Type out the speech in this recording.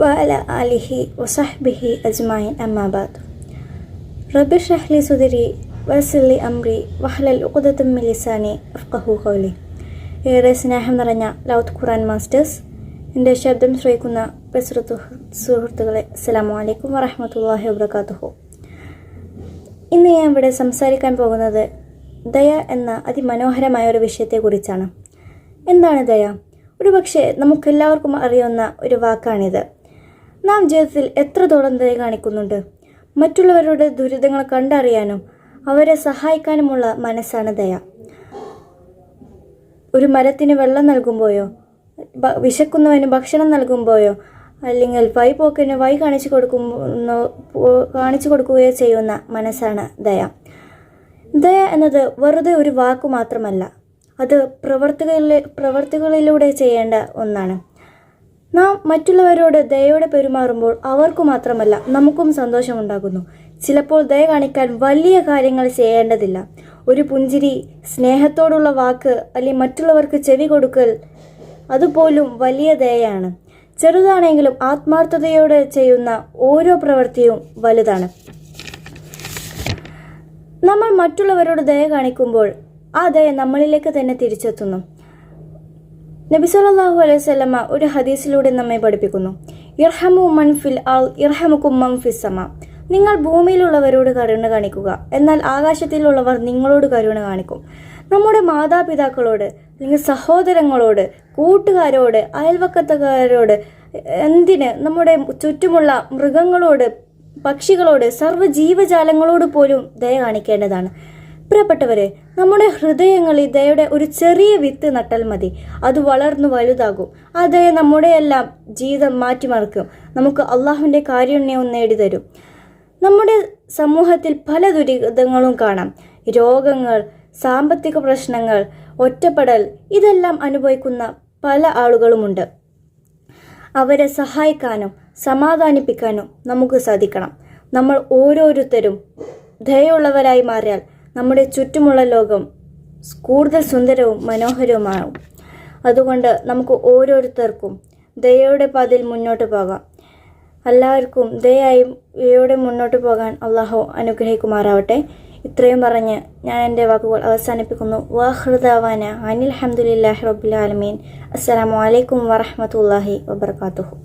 വഅല ആലിഹി വസഹ്ബിഹി അജ്മായിൻ അമ്മാബാദ് റബ്ബി ഷ്റഹ്ലി സുദരി വസില്ലി അംറി വഹ്ലൽ ഉഖദത്തും മിൻ ലിസാനി അഫ്ഖഹു ഖൗലി ഏറെ സ്നേഹം നിറഞ്ഞ ലൗത്ത് ഖുറാൻ മാസ്റ്റേഴ്സ് എന്റെ ശബ്ദം ശ്രയിക്കുന്ന ബസ്രത്തു സുഹൃത്തുക്കളെ അസ്സലാമു അലൈക്കും വറഹമത്തല്ലാഹി വബർക്കാത്തുഹു ഇന്ന് ഞാൻ ഇവിടെ സംസാരിക്കാൻ പോകുന്നത് ദയ എന്ന അതിമനോഹരമായ ഒരു വിഷയത്തെക്കുറിച്ചാണ്. എന്താണ് ദയ? ഒരുപക്ഷെ നമുക്കെല്ലാവർക്കും അറിയുന്ന ഒരു വാക്കാണിത്. നാം ജീവിതത്തിൽ എത്രത്തോളം ദയ കാണിക്കുന്നുണ്ട്? മറ്റുള്ളവരുടെ ദുരിതങ്ങൾ കണ്ടറിയാനും അവരെ സഹായിക്കാനുമുള്ള മനസ്സാണ് ദയ. ഒരു മരത്തിന് വെള്ളം നൽകുമ്പോഴോ വിശക്കുന്നവന് ഭക്ഷണം നൽകുമ്പോഴോ അല്ലെങ്കിൽ വൈ പോക്കിന് വൈ കാണിച്ചു കൊടുക്കുന്ന കാണിച്ചു കൊടുക്കുകയോ ചെയ്യുന്ന മനസ്സാണ് ദയ. ദയ എന്നത് വെറുതെ ഒരു വാക്കു മാത്രമല്ല അത് പ്രവർത്തികളിലെ പ്രവർത്തികളിലൂടെ ചെയ്യേണ്ട ഒന്നാണ്. നാം മറ്റുള്ളവരോട് ദയയോടെ പെരുമാറുമ്പോൾ അവർക്കു മാത്രമല്ല നമുക്കും സന്തോഷമുണ്ടാകുന്നു. ചിലപ്പോൾ ദയ കാണിക്കാൻ വലിയ കാര്യങ്ങൾ ചെയ്യേണ്ടതില്ല. ഒരു പുഞ്ചിരി സ്നേഹത്തോടുള്ള വാക്ക് അല്ലെങ്കിൽ മറ്റുള്ളവർക്ക് ചെവി കൊടുക്കൽ അതുപോലും വലിയ ദയയാണ്. ചെറുതാണെങ്കിലും ആത്മാർത്ഥതയോടെ ചെയ്യുന്ന ഓരോ പ്രവൃത്തിയും വലുതാണ്. നമ്മൾ മറ്റുള്ളവരോട് ദയ കാണിക്കുമ്പോൾ ആ ദയ നമ്മളിലേക്ക് തന്നെ തിരിച്ചെത്തുന്നു. നബി അലൈഹി സ്വലമ ഒരു ഹദീസിലൂടെ നമ്മെ പഠിപ്പിക്കുന്നു. ഇർഹമു മൻ ഫിൽ ആൾ ഇർഹമുക്കും സമ. നിങ്ങൾ ഭൂമിയിലുള്ളവരോട് കരുണ കാണിക്കുക. എന്നാൽ ആകാശത്തിലുള്ളവർ നിങ്ങളോട് കരുണ കാണിക്കും. നമ്മുടെ മാതാപിതാക്കളോട് അല്ലെങ്കിൽ സഹോദരങ്ങളോട് കൂട്ടുകാരോട് അയൽവക്കത്തുകാരോട് എന്തിന് നമ്മുടെ ചുറ്റുമുള്ള മൃഗങ്ങളോട് പക്ഷികളോട് സർവ ജീവജാലങ്ങളോട് പോലും ദയ കാണിക്കേണ്ടതാണ്. പ്രിയപ്പെട്ടവരെ നമ്മുടെ ഹൃദയങ്ങളിൽ ദയയുടെ ഒരു ചെറിയ വിത്ത് നട്ടാൽ മതി. അത് വളർന്നു വലുതാകും. ആ ദയ നമ്മുടെ എല്ലാം ജീവിതം മാറ്റിമറിക്കും. നമുക്ക് അള്ളാഹുവിന്റെ കാരുണ്യവും നേടിത്തരും. നമ്മുടെ സമൂഹത്തിൽ പല ദുരിതങ്ങളും കാണാം. രോഗങ്ങൾ സാമ്പത്തിക പ്രശ്നങ്ങൾ ഒറ്റപ്പെടൽ ഇതെല്ലാം അനുഭവിക്കുന്ന പല ആളുകളുമുണ്ട്. അവരെ സഹായിക്കാനും സമാധാനിപ്പിക്കാനും നമുക്ക് സാധിക്കണം. നമ്മൾ ഓരോരുത്തരും ദയുള്ളവരായി മാറിയാൽ നമ്മുടെ ചുറ്റുമുള്ള ലോകം കൂടുതൽ സുന്ദരവും മനോഹരവുമാകും അതുകൊണ്ട് നമുക്ക് ഓരോരുത്തർക്കും ദയയുടെ പാതയിൽ മുന്നോട്ട് പോകാം. എല്ലാവർക്കും ദയായും ദയയോടെ മുന്നോട്ട് പോകാൻ അള്ളാഹു അനുഗ്രഹിക്കുമാറാവട്ടെ. ഇത്രയും പറഞ്ഞ് ഞാൻ എന്റെ വാക്കുകൾ അവസാനിപ്പിക്കുന്നു. വാഹൃദാവാന അനിൽ ഹംദുലില്ലാഹി റബ്ബിൽ ആലമീൻ. അസ്സലാമു അലൈക്കും വബർക്കാത്തുഹു